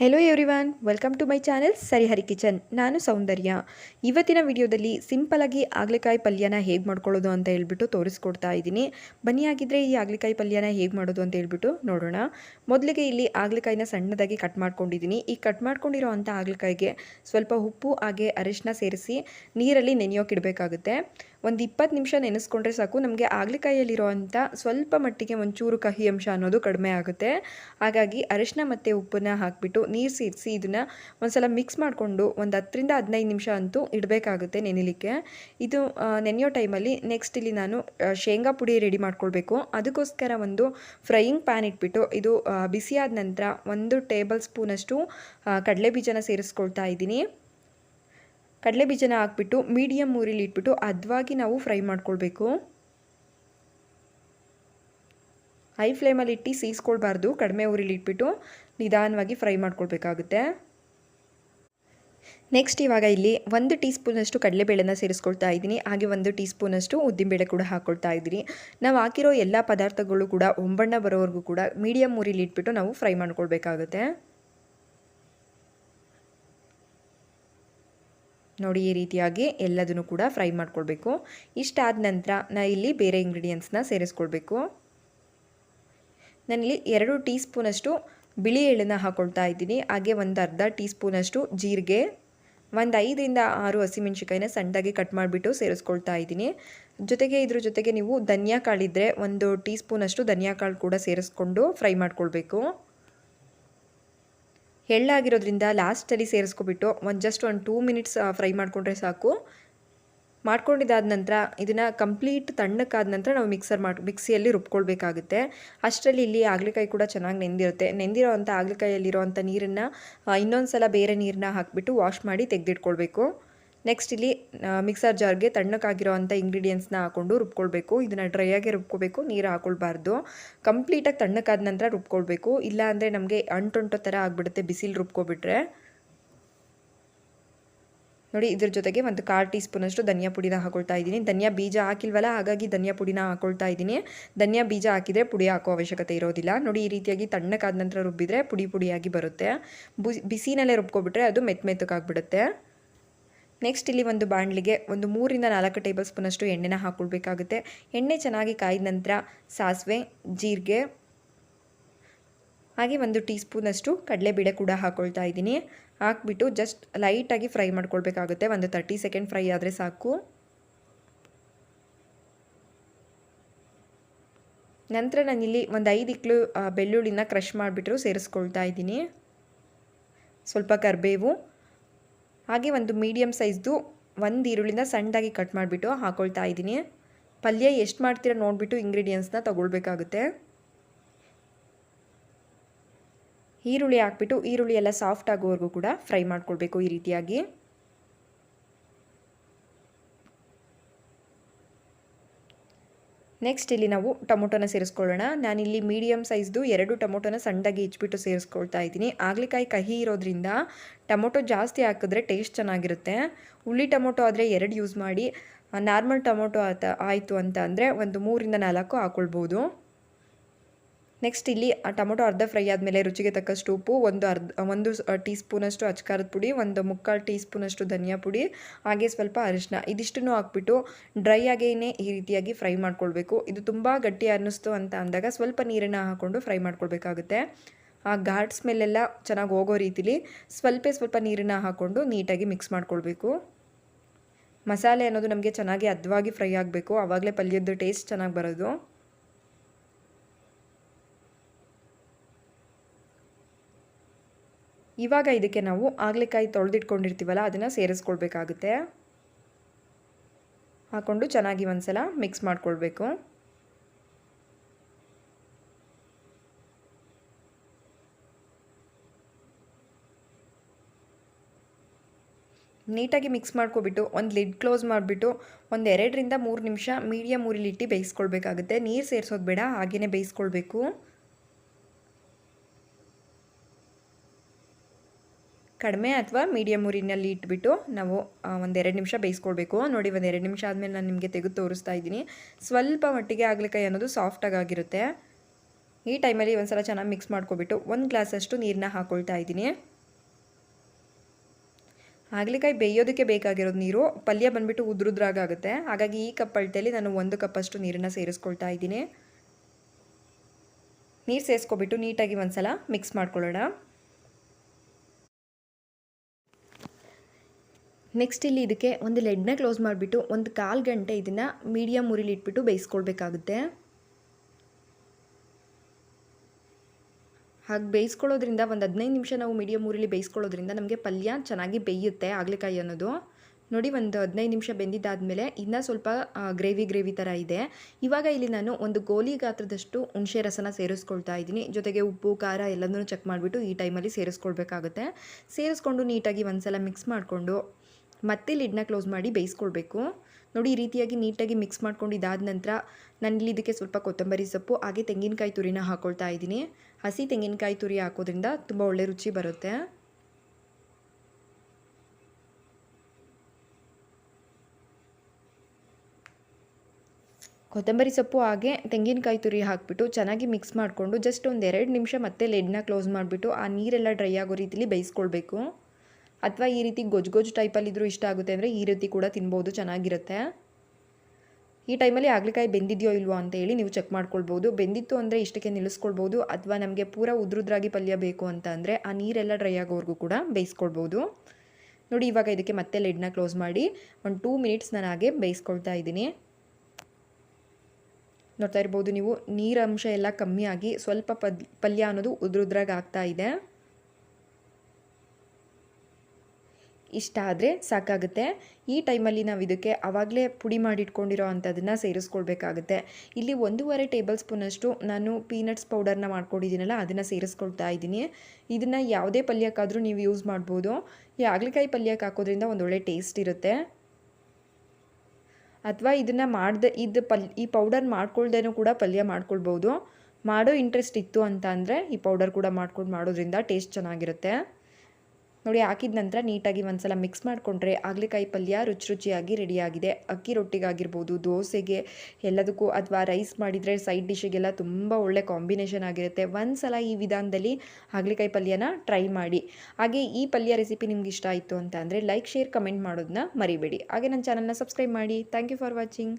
Hello everyone welcome to my channel Sarihari kitchen ನಾನು ಸೌಂದರ್ಯ. ಇವತ್ತಿನ ವಿಡಿಯೋದಲ್ಲಿ ಸಿಂಪಲಾಗಿ ಆಗ್ಲೆಕಾಯಿ ಪಲ್ಯನ ಹೇಗೆ ಮಾಡ್ಕೊಳ್ಳೋದು ಅಂತ ಹೇಳ್ಬಿಟ್ಟು ತೋರಿಸ್ಕೊಡ್ತಾ ಇದ್ದೀನಿ. ಬನ್ನಿ ಆಗಿದ್ರೆ ಈ ಆಗ್ಲೆಕಾಯಿ ಪಲ್ಯನ ಹೇಗೆ ಮಾಡೋದು ಅಂತ ಹೇಳ್ಬಿಟ್ಟು ನೋಡೋಣ. ಮೊದಲಿಗೆ ಇಲ್ಲಿ ಆಗ್ಲೆಕಾಯಿನ ಸಣ್ಣದಾಗಿ ಕಟ್ ಮಾಡ್ಕೊಂಡಿದ್ದೀನಿ. ಈ ಕಟ್ ಮಾಡ್ಕೊಂಡಿರೋ ಅಂಥ ಆಗ್ಲೆಕಾಯಿಗೆ ಸ್ವಲ್ಪ ಉಪ್ಪು ಹಾಗೆ ಅರಿಶಿನ ಸೇರಿಸಿ ನೀರಲ್ಲಿ ನೆನೆಯೋಕಿಡಬೇಕಾಗುತ್ತೆ ಒಂದು ಇಪ್ಪತ್ತು ನಿಮಿಷ ನೆನೆಸ್ಕೊಂಡ್ರೆ ಸಾಕು. ನಮಗೆ ಆಗ್ಲಿಕಾಯಲ್ಲಿರೋ ಅಂಥ ಸ್ವಲ್ಪ ಮಟ್ಟಿಗೆ ಒಂಚೂರು ಕಹಿ ಅಂಶ ಅನ್ನೋದು ಕಡಿಮೆ ಆಗುತ್ತೆ. ಹಾಗಾಗಿ ಅರಿಶಿನ ಮತ್ತು ಉಪ್ಪನ್ನ ಹಾಕಿಬಿಟ್ಟು ನೀರು ಸೇರಿಸಿ ಇದನ್ನು ಒಂದ್ಸಲ ಮಿಕ್ಸ್ ಮಾಡಿಕೊಂಡು ಒಂದು ಹತ್ತರಿಂದ ಹದಿನೈದು ನಿಮಿಷ ಅಂತೂ ಇಡಬೇಕಾಗುತ್ತೆ ನೆನೆಲಿಕ್ಕೆ. ಇದು ನೆನೆಯೋ ಟೈಮಲ್ಲಿ ನೆಕ್ಸ್ಟ್ ಇಲ್ಲಿ ನಾನು ಶೇಂಗಾ ಪುಡಿ ರೆಡಿ ಮಾಡ್ಕೊಳ್ಬೇಕು. ಅದಕ್ಕೋಸ್ಕರ ಒಂದು ಫ್ರೈಯಿಂಗ್ ಪ್ಯಾನ್ ಇಟ್ಬಿಟ್ಟು ಇದು ಬಿಸಿಯಾದ ನಂತರ ಒಂದು ಟೇಬಲ್ ಸ್ಪೂನಷ್ಟು ಕಡಲೆ ಬೀಜನ ಸೇರಿಸ್ಕೊಳ್ತಾ ಇದ್ದೀನಿ. ಕಡಲೆ ಬೀಜನ ಹಾಕ್ಬಿಟ್ಟು ಮೀಡಿಯಮ್ ಊರಿಲಿ ಇಟ್ಬಿಟ್ಟು ಅದ್ವಾಗಿ ನಾವು ಫ್ರೈ ಮಾಡ್ಕೊಳ್ಬೇಕು. ಹೈ ಫ್ಲೇಮಲ್ಲಿ ಇಟ್ಟು ಸೀಸ್ಕೊಳ್ಬಾರ್ದು. ಕಡಿಮೆ ಊರಿಲಿ ಇಟ್ಬಿಟ್ಟು ನಿಧಾನವಾಗಿ ಫ್ರೈ ಮಾಡ್ಕೊಳ್ಬೇಕಾಗುತ್ತೆ. ನೆಕ್ಸ್ಟ್ ಇವಾಗ ಇಲ್ಲಿ ಒಂದು ಟೀ ಸ್ಪೂನಷ್ಟು ಕಡಲೆಬೇಳೆನ ಸೇರಿಸ್ಕೊಳ್ತಾ ಇದ್ದೀನಿ. ಹಾಗೆ ಒಂದು ಟೀ ಸ್ಪೂನಷ್ಟು ಉದ್ದಿನಬೇಳೆ ಕೂಡ ಹಾಕ್ಕೊಳ್ತಾ ಇದ್ದೀನಿ. ನಾವು ಹಾಕಿರೋ ಎಲ್ಲ ಪದಾರ್ಥಗಳು ಕೂಡ ಒಂಬಣ್ಣ ಬರೋವರೆಗೂ ಕೂಡ ಮೀಡಿಯಮ್ ಊರಿಲಿ ಇಟ್ಬಿಟ್ಟು ನಾವು ಫ್ರೈ ಮಾಡ್ಕೊಳ್ಬೇಕಾಗುತ್ತೆ. ನೋಡಿ ಈ ರೀತಿಯಾಗಿ ಎಲ್ಲದನ್ನು ಕೂಡ ಫ್ರೈ ಮಾಡ್ಕೊಳ್ಬೇಕು. ಇಷ್ಟಾದ ನಂತರ ನಾ ಇಲ್ಲಿ ಬೇರೆ ಇಂಗ್ರೀಡಿಯೆಂಟ್ಸ್ನ ಸೇರಿಸ್ಕೊಳ್ಬೇಕು. ನಾನಿಲ್ಲಿ ಎರಡು ಟೀ ಸ್ಪೂನಷ್ಟು ಬಿಳಿ ಎಳ್ಳನ್ನು ಹಾಕ್ಕೊಳ್ತಾ ಇದ್ದೀನಿ. ಹಾಗೆ ಒಂದು ಅರ್ಧ ಟೀ ಸ್ಪೂನಷ್ಟು ಜೀರಿಗೆ, ಒಂದು ಐದರಿಂದ ಆರು ಹಸಿಮೆಣ್ಸಿಕಾಯಿನ ಸಣ್ಣದಾಗಿ ಕಟ್ ಮಾಡಿಬಿಟ್ಟು ಸೇರಿಸ್ಕೊಳ್ತಾ ಇದ್ದೀನಿ. ಜೊತೆಗೆ ಇದ್ರ ಜೊತೆಗೆ ನೀವು ಧನಿಯಾ ಕಾಳಿದ್ರೆ ಒಂದು ಟೀ ಸ್ಪೂನಷ್ಟು ಧನಿಯಾ ಕಾಳು ಕೂಡ ಸೇರಿಸ್ಕೊಂಡು ಫ್ರೈ ಮಾಡ್ಕೊಳ್ಬೇಕು. ಎಳ್ಳಾಗಿರೋದ್ರಿಂದ ಲಾಸ್ಟಲ್ಲಿ ಸೇರಿಸ್ಕೊಬಿಟ್ಟು ಒಂದು ಜಸ್ಟ್ ಒಂದು ಟೂ ಮಿನಿಟ್ಸ್ ಫ್ರೈ ಮಾಡಿಕೊಂಡ್ರೆ ಸಾಕು. ಮಾಡ್ಕೊಂಡಿದ್ದಾದ ನಂತರ ಇದನ್ನು ಕಂಪ್ಲೀಟ್ ತಣ್ಣಕ್ಕಾದ ನಂತರ ನಾವು ಮಿಕ್ಸರ್ ಮಾಡಿ, ಮಿಕ್ಸಿಯಲ್ಲಿ ರುಬ್ಕೊಳ್ಬೇಕಾಗುತ್ತೆ. ಅಷ್ಟರಲ್ಲಿ ಇಲ್ಲಿ ಆಗ್ಲಿಕಾಯಿ ಕೂಡ ಚೆನ್ನಾಗಿ ನೆಂದಿರುತ್ತೆ. ನೆಂದಿರೋ ಅಂಥ ಆಗ್ಲಿಕಾಯಲ್ಲಿರೋ ಅಂಥ ನೀರನ್ನು ಇನ್ನೊಂದು ಸಲ ಬೇರೆ ನೀರನ್ನ ಹಾಕಿಬಿಟ್ಟು ವಾಶ್ ಮಾಡಿ ತೆಗೆದಿಟ್ಕೊಳ್ಬೇಕು. ನೆಕ್ಸ್ಟ್ ಇಲ್ಲಿ ಮಿಕ್ಸರ್ ಜಾರ್ಗೆ ತಣ್ಣಕ್ಕಾಗಿರೋ ಅಂಥ ಇಂಗ್ರೀಡಿಯೆಂಟ್ಸ್ನ ಹಾಕ್ಕೊಂಡು ರುಬ್ಕೊಳ್ಬೇಕು. ಇದನ್ನು ಡ್ರೈಯಾಗೆ ರುಬ್ಕೋಬೇಕು, ನೀರು ಹಾಕ್ಕೊಳ್ಬಾರ್ದು ಕಂಪ್ಲೀಟಾಗಿ ತಣ್ಣಕ್ಕಾದ ನಂತರ ರುಬ್ಕೊಳ್ಬೇಕು. ಇಲ್ಲ ಅಂದರೆ ನಮಗೆ ಅಂಟೊಂಟೋ ಥರ ಆಗಿಬಿಡುತ್ತೆ ಬಿಸಿಲು ರುಬ್ಕೊಬಿಟ್ರೆ. ನೋಡಿ, ಇದ್ರ ಜೊತೆಗೆ ಒಂದು ಕಾಲು ಟೀ ಸ್ಪೂನಷ್ಟು ಧನಿಯಾ ಪುಡಿನ ಹಾಕೊಳ್ತಾ ಇದ್ದೀನಿ. ಧನಿಯಾ ಬೀಜ ಹಾಕಿಲ್ವಲ್ಲ, ಹಾಗಾಗಿ ಧನಿಯಾ ಪುಡಿನ ಹಾಕೊಳ್ತಾ ಇದ್ದೀನಿ. ಧನಿಯಾ ಬೀಜ ಹಾಕಿದರೆ ಪುಡಿ ಹಾಕೋ ಅವಶ್ಯಕತೆ ಇರೋದಿಲ್ಲ. ನೋಡಿ, ಈ ರೀತಿಯಾಗಿ ತಣ್ಣಕ್ಕಾದ ನಂತರ ರುಬ್ಬಿದರೆ ಪುಡಿ ಪುಡಿಯಾಗಿ ಬರುತ್ತೆ. ಬುಸ್ ಬಿಸಿನಲ್ಲೇ ರುಬ್ಕೊಬಿಟ್ರೆ ಅದು ಮೆತ್ತ ಮೆತ್ತಗಾಗ್ಬಿಡುತ್ತೆ ನೆಕ್ಸ್ಟ್ ಇಲ್ಲಿ ಒಂದು ಬಾಣಲಿಗೆ ಒಂದು ಮೂರಿಂದ ನಾಲ್ಕು ಟೇಬಲ್ ಸ್ಪೂನಷ್ಟು ಎಣ್ಣೆನ ಹಾಕ್ಕೊಳ್ಬೇಕಾಗುತ್ತೆ ಎಣ್ಣೆ ಚೆನ್ನಾಗಿ ಕಾಯ್ದ ನಂತರ ಸಾಸಿವೆ, ಜೀರಿಗೆ, ಹಾಗೆ ಒಂದು ಟೀ ಸ್ಪೂನಷ್ಟು ಕಡಲೆಬೇಳೆ ಕೂಡ ಹಾಕ್ಕೊಳ್ತಾ ಇದ್ದೀನಿ. ಹಾಕ್ಬಿಟ್ಟು ಜಸ್ಟ್ ಲೈಟಾಗಿ ಫ್ರೈ ಮಾಡ್ಕೊಳ್ಬೇಕಾಗುತ್ತೆ. ಒಂದು ತರ್ಟಿ ಸೆಕೆಂಡ್ ಫ್ರೈ ಆದರೆ ಸಾಕು. ನಂತರ ನಾನಿಲ್ಲಿ ಒಂದು ಐದು ಇಕ್ಳು ಬೆಳ್ಳುಳ್ಳಿನ ಕ್ರಷ್ ಮಾಡಿಬಿಟ್ಟು ಸೇರಿಸ್ಕೊಳ್ತಾ ಇದ್ದೀನಿ. ಸ್ವಲ್ಪ ಕರಿಬೇವು ಹಾಗೆ ಒಂದು ಮೀಡಿಯಮ್ ಸೈಜ್ದು ಒಂದು ಈರುಳ್ಳಿನ ಸಣ್ಣದಾಗಿ ಕಟ್ ಮಾಡಿಬಿಟ್ಟು ಹಾಕೊಳ್ತಾ ಇದ್ದೀನಿ. ಪಲ್ಯ ಎಷ್ಟು ಮಾಡ್ತೀರಾ ನೋಡಿಬಿಟ್ಟು ಇಂಗ್ರೀಡಿಯೆಂಟ್ಸ್ನ ತೊಗೊಳ್ಬೇಕಾಗುತ್ತೆ. ಈರುಳ್ಳಿ ಹಾಕ್ಬಿಟ್ಟು ಈರುಳ್ಳಿ ಎಲ್ಲ ಸಾಫ್ಟ್ ಆಗೋವರೆಗೂ ಕೂಡ ಫ್ರೈ ಮಾಡ್ಕೊಳ್ಬೇಕು ಈ ರೀತಿಯಾಗಿ. ನೆಕ್ಸ್ಟ್ ಇಲ್ಲಿ ನಾವು ಟೊಮೊಟೊನ ಸೇರಿಸ್ಕೊಳ್ಳೋಣ. ನಾನಿಲ್ಲಿ ಮೀಡಿಯಮ್ ಸೈಜ್ದು ಎರಡು ಟೊಮೊಟೊನ ಸಣ್ಣದಾಗಿ ಹೆಚ್ಚಿಬಿಟ್ಟು ಸೇರಿಸ್ಕೊಳ್ತಾ ಇದ್ದೀನಿ. ಆಗ್ಲಿಕಾಯಿ ಕಹಿ ಇರೋದ್ರಿಂದ ಟೊಮೊಟೊ ಜಾಸ್ತಿ ಹಾಕಿದ್ರೆ ಟೇಸ್ಟ್ ಚೆನ್ನಾಗಿರುತ್ತೆ. ಹುಳಿ ಟೊಮೊಟೊ ಆದರೆ ಎರಡು ಯೂಸ್ ಮಾಡಿ ನಾರ್ಮಲ್ ಟೊಮೊಟೊ ಆತ ಆಯಿತು ಅಂತ ಅಂದರೆ ಒಂದು ಮೂರಿಂದ ನಾಲ್ಕು ಹಾಕ್ಕೊಳ್ಬೋದು ನೆಕ್ಸ್ಟ್ ಇಲ್ಲಿ ಟೊಮೊಟೊ ಅರ್ಧ ಫ್ರೈ ಆದಮೇಲೆ ರುಚಿಗೆ ತಕ್ಕಷ್ಟು ಉಪ್ಪು, ಒಂದು ಅರ್ಧ, ಒಂದು ಟೀ ಸ್ಪೂನಷ್ಟು ಅಚ್ಕಾರದ ಪುಡಿ, ಒಂದು ಮುಕ್ಕಾಲು ಟೀ ಸ್ಪೂನಷ್ಟು ಧನಿಯಾ ಪುಡಿ, ಹಾಗೆ ಸ್ವಲ್ಪ ಅರಿಶಿನ ಇದಿಷ್ಟನ್ನು ಹಾಕ್ಬಿಟ್ಟು ಡ್ರೈ ಆಗೇನೆ ಈ ರೀತಿಯಾಗಿ ಫ್ರೈ ಮಾಡ್ಕೊಳ್ಬೇಕು. ಇದು ತುಂಬ ಗಟ್ಟಿ ಅನ್ನಿಸ್ತು ಅಂತ ಅಂದಾಗ ಸ್ವಲ್ಪ ನೀರನ್ನು ಹಾಕ್ಕೊಂಡು ಫ್ರೈ ಮಾಡ್ಕೊಳ್ಬೇಕಾಗುತ್ತೆ. ಆ ಘಾಟ್ ಸ್ಮೆಲ್ಲೆಲ್ಲ ಚೆನ್ನಾಗಿ ಹೋಗೋ ರೀತಿಲಿ ಸ್ವಲ್ಪ ಸ್ವಲ್ಪ ನೀರನ್ನು ಹಾಕ್ಕೊಂಡು ನೀಟಾಗಿ ಮಿಕ್ಸ್ ಮಾಡ್ಕೊಳ್ಬೇಕು. ಮಸಾಲೆ ಅನ್ನೋದು ನಮಗೆ ಚೆನ್ನಾಗಿ ಅದ್ವಾಗಿ ಫ್ರೈ ಆಗಬೇಕು. ಆವಾಗಲೇ ಪಲ್ಯದ್ದು ಟೇಸ್ಟ್ ಚೆನ್ನಾಗಿ ಬರೋದು. ಇವಾಗ ಇದಕ್ಕೆ ನಾವು ಆಗ್ಲಿಕಾಯಿ ತೊಳೆದಿಟ್ಕೊಂಡಿರ್ತೀವಲ್ಲ, ಅದನ್ನು ಸೇರಿಸ್ಕೊಳ್ಬೇಕಾಗುತ್ತೆ. ಹಾಕ್ಕೊಂಡು ಚೆನ್ನಾಗಿ ಒಂದ್ಸಲ ಮಿಕ್ಸ್ ಮಾಡಿಕೊಳ್ಬೇಕು. ನೀಟಾಗಿ ಮಿಕ್ಸ್ ಮಾಡ್ಕೊಬಿಟ್ಟು ಒಂದು ಲಿಡ್ ಕ್ಲೋಸ್ ಮಾಡಿಬಿಟ್ಟು ಒಂದು ಎರಡರಿಂದ ಮೂರು ನಿಮಿಷ ಮೀಡಿಯಮ್ ಊರಿಲಿಟ್ಟು ಬೇಯಿಸ್ಕೊಳ್ಬೇಕಾಗುತ್ತೆ. ನೀರು ಸೇರಿಸೋದು ಬೇಡ ಹಾಗೆಯೇ ಬೇಯಿಸ್ಕೊಳ್ಬೇಕು. ಕಡಿಮೆ ಅಥವಾ ಮೀಡಿಯಮ್ ಊರಿನಲ್ಲಿ ಇಟ್ಬಿಟ್ಟು ನಾವು ಒಂದೆರಡು ನಿಮಿಷ ಬೇಯಿಸ್ಕೊಳ್ಬೇಕು. ನೋಡಿ ಒಂದು ಎರಡು ನಿಮಿಷ ಆದಮೇಲೆ ನಾನು ನಿಮಗೆ ತೆಗೆದು ತೋರಿಸ್ತಾ ಇದ್ದೀನಿ. ಸ್ವಲ್ಪ ಮಟ್ಟಿಗೆ ಆಗ್ಲಿಕಾಯಿ ಅನ್ನೋದು ಸಾಫ್ಟಾಗಿ ಆಗಿರುತ್ತೆ. ಈ ಟೈಮಲ್ಲಿ ಒಂದು ಸಲ ಚೆನ್ನಾಗಿ ಮಿಕ್ಸ್ ಮಾಡ್ಕೊಬಿಟ್ಟು ಒಂದು ಗ್ಲಾಸಷ್ಟು ನೀರನ್ನ ಹಾಕ್ಕೊಳ್ತಾ ಇದ್ದೀನಿ. ಆಗ್ಲಿಕಾಯಿ ಬೇಯೋದಕ್ಕೆ ಬೇಕಾಗಿರೋದು ನೀರು ಪಲ್ಯ ಬಂದುಬಿಟ್ಟು ಉದ್ರುದ್ರಾಗುತ್ತೆ ಹಾಗಾಗಿ ಈ ಕಪ್ ಅಳತೆಯಲ್ಲಿ ನಾನು ಒಂದು ಕಪ್ಪಷ್ಟು ನೀರನ್ನು ಸೇರಿಸ್ಕೊಳ್ತಾ ಇದ್ದೀನಿ. ನೀರು ಸೇರಿಸ್ಕೊಬಿಟ್ಟು ನೀಟಾಗಿ ಒಂದು ಸಲ ಮಿಕ್ಸ್ ಮಾಡ್ಕೊಳ್ಳೋಣ. ನೆಕ್ಸ್ಟ್ ಇಲ್ಲಿ ಇದಕ್ಕೆ ಒಂದು ಲೆಡ್ನ ಕ್ಲೋಸ್ ಮಾಡಿಬಿಟ್ಟು ಒಂದು ಕಾಲು ಗಂಟೆ ಇದನ್ನು ಮೀಡಿಯಮ್ ಉರಿಲಿ ಇಟ್ಬಿಟ್ಟು ಬೇಯಿಸ್ಕೊಳ್ಬೇಕಾಗುತ್ತೆ. ಹಾಗೆ ಬೇಯಿಸ್ಕೊಳ್ಳೋದ್ರಿಂದ ಒಂದು ಹದಿನೈದು ನಿಮಿಷ ನಾವು ಮೀಡಿಯಮ್ ಊರಲ್ಲಿ ಬೇಯಿಸ್ಕೊಳ್ಳೋದ್ರಿಂದ ನಮಗೆ ಪಲ್ಯ ಚೆನ್ನಾಗಿ ಬೇಯುತ್ತೆ ಆಗ್ಲಿಕಾಯಿ ಅನ್ನೋದು. ನೋಡಿ ಒಂದು ಹದಿನೈದು ನಿಮಿಷ ಬೆಂದಿದ್ದಾದಮೇಲೆ ಇನ್ನೂ ಸ್ವಲ್ಪ ಗ್ರೇವಿ ಗ್ರೇವಿ ಥರ ಇದೆ. ಇವಾಗ ಇಲ್ಲಿ ನಾನು ಒಂದು ಗೋಲಿ ಗಾತ್ರದಷ್ಟು ಹುಣಸೆ ರಸನ ಸೇರಿಸ್ಕೊಳ್ತಾ ಇದ್ದೀನಿ. ಜೊತೆಗೆ ಉಪ್ಪು, ಖಾರ ಎಲ್ಲದನ್ನೂ ಚೆಕ್ ಮಾಡಿಬಿಟ್ಟು ಈ ಟೈಮಲ್ಲಿ ಸೇರಿಸ್ಕೊಳ್ಬೇಕಾಗುತ್ತೆ. ಸೇರಿಸ್ಕೊಂಡು ನೀಟಾಗಿ ಒಂದ್ಸಲ ಮಿಕ್ಸ್ ಮಾಡಿಕೊಂಡು ಮತ್ತೆ ಲಿಡ್ನ ಕ್ಲೋಸ್ ಮಾಡಿ ಬೇಯಿಸ್ಕೊಳ್ಬೇಕು. ನೋಡಿ, ಈ ರೀತಿಯಾಗಿ ನೀಟಾಗಿ ಮಿಕ್ಸ್ ಮಾಡ್ಕೊಂಡು ಇದಾದ ನಂತರ ನಾನಿಲ್ಲಿ ಇದಕ್ಕೆ ಸ್ವಲ್ಪ ಕೊತ್ತಂಬರಿ ಸೊಪ್ಪು, ಹಾಗೆ ತೆಂಗಿನಕಾಯಿ ತುರಿನ ಹಾಕ್ಕೊಳ್ತಾ ಇದ್ದೀನಿ. ಹಸಿ ತೆಂಗಿನಕಾಯಿ ತುರಿ ಹಾಕೋದ್ರಿಂದ ತುಂಬ ಒಳ್ಳೆ ರುಚಿ ಬರುತ್ತೆ. ಕೊತ್ತಂಬರಿ ಸೊಪ್ಪು, ಹಾಗೆ ತೆಂಗಿನಕಾಯಿ ತುರಿ ಹಾಕಿಬಿಟ್ಟು ಚೆನ್ನಾಗಿ ಮಿಕ್ಸ್ ಮಾಡಿಕೊಂಡು ಜಸ್ಟ್ ಒಂದು ಎರಡು ನಿಮಿಷ ಮತ್ತೆ ಲೆಡ್ನ ಕ್ಲೋಸ್ ಮಾಡಿಬಿಟ್ಟು ಆ ನೀರೆಲ್ಲ ಡ್ರೈ ಆಗೋ ರೀತಿಲಿ ಬೇಯಿಸ್ಕೊಳ್ಬೇಕು. ಅಥವಾ ಈ ರೀತಿ ಗೊಜ್ಜು ಗೊಜ್ಜು ಟೈಪಲ್ಲಿದ್ದರೂ ಇಷ್ಟ ಆಗುತ್ತೆ ಅಂದರೆ ಈ ರೀತಿ ಕೂಡ ತಿನ್ಬೋದು, ಚೆನ್ನಾಗಿರುತ್ತೆ. ಈ ಟೈಮಲ್ಲಿ ಆಗ್ಲಿಕಾಯಿ ಬೆಂದಿದೆಯೋ ಇಲ್ವೋ ಅಂತ ಹೇಳಿ ನೀವು ಚೆಕ್ ಮಾಡ್ಕೊಳ್ಬೋದು. ಬೆಂದಿತ್ತು ಅಂದರೆ ಇಷ್ಟಕ್ಕೆ ನಿಲ್ಲಿಸ್ಕೊಳ್ಬೋದು, ಅಥವಾ ನಮಗೆ ಪೂರ ಉದ್ರುದ್ರಾಗಿ ಪಲ್ಯ ಬೇಕು ಅಂತ ಅಂದರೆ ಆ ನೀರೆಲ್ಲ ಡ್ರೈ ಆಗೋವರೆಗೂ ಕೂಡ ಬೇಯಿಸ್ಕೊಳ್ಬೋದು. ನೋಡಿ, ಇವಾಗ ಇದಕ್ಕೆ ಮತ್ತೆ ಲೆಡ್ನ ಕ್ಲೋಸ್ ಮಾಡಿ ಒಂದು ಟೂ ಮಿನಿಟ್ಸ್ ನಾನು ಹಾಗೆ ಬೇಯಿಸ್ಕೊಳ್ತಾ ಇದ್ದೀನಿ. ನೋಡ್ತಾ ಇರ್ಬೋದು ನೀವು, ನೀರಂಶ ಎಲ್ಲ ಕಮ್ಮಿಯಾಗಿ ಸ್ವಲ್ಪ ಪಲ್ಯ ಅನ್ನೋದು ಉದ್ರುದ್ರಾಗಿ ಆಗ್ತಾ ಇದೆ. ಇಷ್ಟ ಆದರೆ ಸಾಕಾಗುತ್ತೆ. ಈ ಟೈಮಲ್ಲಿ ನಾವು ಇದಕ್ಕೆ ಆವಾಗಲೇ ಪುಡಿ ಮಾಡಿಟ್ಕೊಂಡಿರೋ ಅಂಥದ್ದನ್ನು ಸೇರಿಸ್ಕೊಳ್ಬೇಕಾಗುತ್ತೆ. ಇಲ್ಲಿ ಒಂದೂವರೆ ಟೇಬಲ್ ಸ್ಪೂನಷ್ಟು ನಾನು ಪೀನಟ್ಸ್ ಪೌಡರ್ನ ಮಾಡ್ಕೊಂಡಿದ್ದೀನಲ್ಲ, ಅದನ್ನು ಸೇರಿಸ್ಕೊಳ್ತಾ ಇದ್ದೀನಿ. ಇದನ್ನು ಯಾವುದೇ ಪಲ್ಯಕ್ಕಾದರೂ ನೀವು ಯೂಸ್ ಮಾಡ್ಬೋದು. ಈ ಹಾಗಲಕಾಯಿ ಪಲ್ಯಕ್ಕೆ ಹಾಕೋದ್ರಿಂದ ಒಂದೊಳ್ಳೆ ಟೇಸ್ಟ್ ಇರುತ್ತೆ. ಅಥವಾ ಇದನ್ನು ಮಾಡ್ದೆ, ಇದು ಪಲ್, ಈ ಪೌಡರ್ ಮಾಡ್ಕೊಳ್ದೇನೂ ಕೂಡ ಪಲ್ಯ ಮಾಡ್ಕೊಳ್ಬೋದು. ಮಾಡೋ ಇಂಟ್ರೆಸ್ಟ್ ಇತ್ತು ಅಂತ ಅಂದರೆ ಈ ಪೌಡರ್ ಕೂಡ ಮಾಡ್ಕೊಂಡು ಮಾಡೋದ್ರಿಂದ ಟೇಸ್ಟ್ ಚೆನ್ನಾಗಿರುತ್ತೆ. ನೋಡಿ, ಹಾಕಿದ ನಂತರ ನೀಟಾಗಿ ಒಂದ್ಸಲ ಮಿಕ್ಸ್ ಮಾಡಿಕೊಂಡ್ರೆ ಆಗ್ಲಿಕಾಯಿ ಪಲ್ಯ ರುಚಿ ರುಚಿಯಾಗಿ ರೆಡಿಯಾಗಿದೆ ಅಕ್ಕಿ ರೊಟ್ಟಿಗಾಗಿರ್ಬೋದು, ದೋಸೆಗೆ ಎಲ್ಲದಕ್ಕೂ ಅಥವಾ ರೈಸ್ ಮಾಡಿದರೆ ಸೈಡ್ ಡಿಶ್ಶಿಗೆಲ್ಲ ತುಂಬ ಒಳ್ಳೆ ಕಾಂಬಿನೇಷನ್ ಆಗಿರುತ್ತೆ. ಒಂದ್ಸಲ ಈ ವಿಧಾನದಲ್ಲಿ ಹಾಗಲಿಕಾಯಿ ಪಲ್ಯನ ಟ್ರೈ ಮಾಡಿ. ಹಾಗೆ ಈ ಪಲ್ಯ ರೆಸಿಪಿ ನಿಮ್ಗೆ ಇಷ್ಟ ಆಯಿತು ಅಂತ ಅಂದರೆ ಲೈಕ್ ಶೇರ್ ಕಮೆಂಟ್ ಮಾಡೋದನ್ನ ಮರಿಬೇಡಿ. ಹಾಗೆ ನನ್ನ ಚಾನಲ್ನ ಸಬ್ಸ್ಕ್ರೈಬ್ ಮಾಡಿ. Thank you for watching